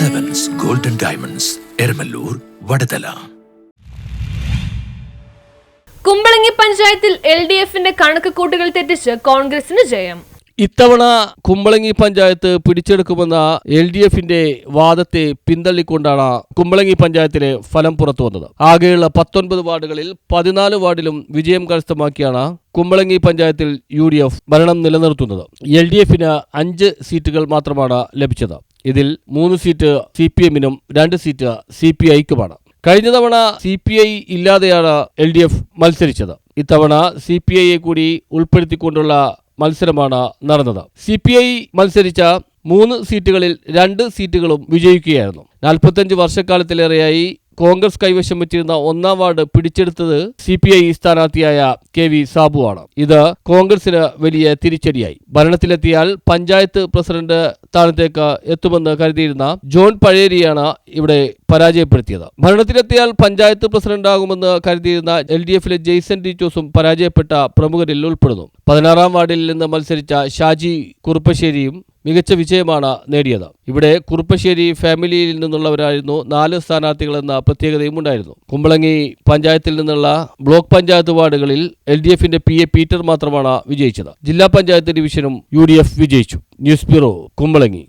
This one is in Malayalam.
ഡയമണ്ട്സ് എരമല്ലൂർ വടതല കുമ്പളങ്ങി പഞ്ചായത്തിൽ എൽ ഡി എഫിന്റെ കണക്ക് കൂട്ടുകൾ തെറ്റിച്ച് കോൺഗ്രസിന് ജയം. ഇത്തവണ കുമ്പളങ്ങി പഞ്ചായത്ത് പിടിച്ചെടുക്കുമെന്ന എൽ ഡി എഫിന്റെ വാദത്തെ പിന്തള്ളിക്കൊണ്ടാണ് കുമ്പളങ്ങി പഞ്ചായത്തിലെ ഫലം പുറത്തു വന്നത്. ആകെയുള്ള പത്തൊൻപത് വാർഡുകളിൽ പതിനാല് വാർഡിലും വിജയം കരസ്ഥമാക്കിയാണ് കുമ്പളങ്ങി പഞ്ചായത്തിൽ യു ഡി എഫ് ഭരണം നിലനിർത്തുന്നത്. എൽ ഡി എഫിന് അഞ്ച് സീറ്റുകൾ മാത്രമാണ് ലഭിച്ചത്. ഇതിൽ മൂന്ന് സീറ്റ് സി പി എമ്മിനും രണ്ട് സീറ്റ് സി പി ഐക്കുമാണ്. കഴിഞ്ഞ തവണ സി പി ഐ ഇല്ലാതെയാണ് എൽ ഡി എഫ് മത്സരിച്ചത്. ഇത്തവണ സി പി ഐയെ കൂടി ഉൾപ്പെടുത്തിക്കൊണ്ടുള്ള മത്സരമാണ് നടന്നത്. സി പി ഐ മത്സരിച്ച മൂന്ന് സീറ്റുകളിൽ രണ്ട് സീറ്റുകളും വിജയിക്കുകയായിരുന്നു. നാൽപ്പത്തഞ്ച് വർഷക്കാലത്തിലേറെയായി കോൺഗ്രസ് കൈവശം വെച്ചിരുന്ന ഒന്നാം വാർഡ് പിടിച്ചെടുത്തത് സി പി ഐ സ്ഥാനാർത്ഥിയായ കെ വി സാബു ആണ്. ഇത് കോൺഗ്രസിന് വലിയ തിരിച്ചടിയായി. ഭരണത്തിലെത്തിയാൽ പഞ്ചായത്ത് പ്രസിഡന്റ് സ്ഥാനത്തേക്ക് എത്തുമെന്ന് കരുതിയിരുന്ന ജോൺ പഴേരിയാണ് ഇവിടെ പരാജയപ്പെടുത്തിയത്. ഭരണത്തിലെത്തിയാൽ പഞ്ചായത്ത് പ്രസിഡന്റാകുമെന്ന് കരുതിയിരുന്ന എൽ ഡി എഫിലെ ജെയ്സൺ ജോസും പരാജയപ്പെട്ട പ്രമുഖരിൽ ഉൾപ്പെടുന്നു. പതിനാറാം വാർഡിൽ നിന്ന് മത്സരിച്ച ഷാജി കുറുപ്പശ്ശേരിയും മികച്ച വിജയമാണ് നേടിയത്. ഇവിടെ കുറുപ്പശ്ശേരി ഫാമിലിയിൽ നിന്നുള്ളവരായിരുന്നു നാല് സ്ഥാനാർത്ഥികളെന്ന പ്രത്യേകതയും ഉണ്ടായിരുന്നു. കുമ്പളങ്ങി പഞ്ചായത്തിൽ നിന്നുള്ള ബ്ലോക്ക് പഞ്ചായത്ത് വാർഡുകളിൽ എൽ ഡി എഫിന്റെ പി എ പീറ്റർ മാത്രമാണ് വിജയിച്ചത്. ജില്ലാ പഞ്ചായത്ത് ഡിവിഷനും യു ഡി എഫ് വിജയിച്ചു. News bureau Kumbalangi.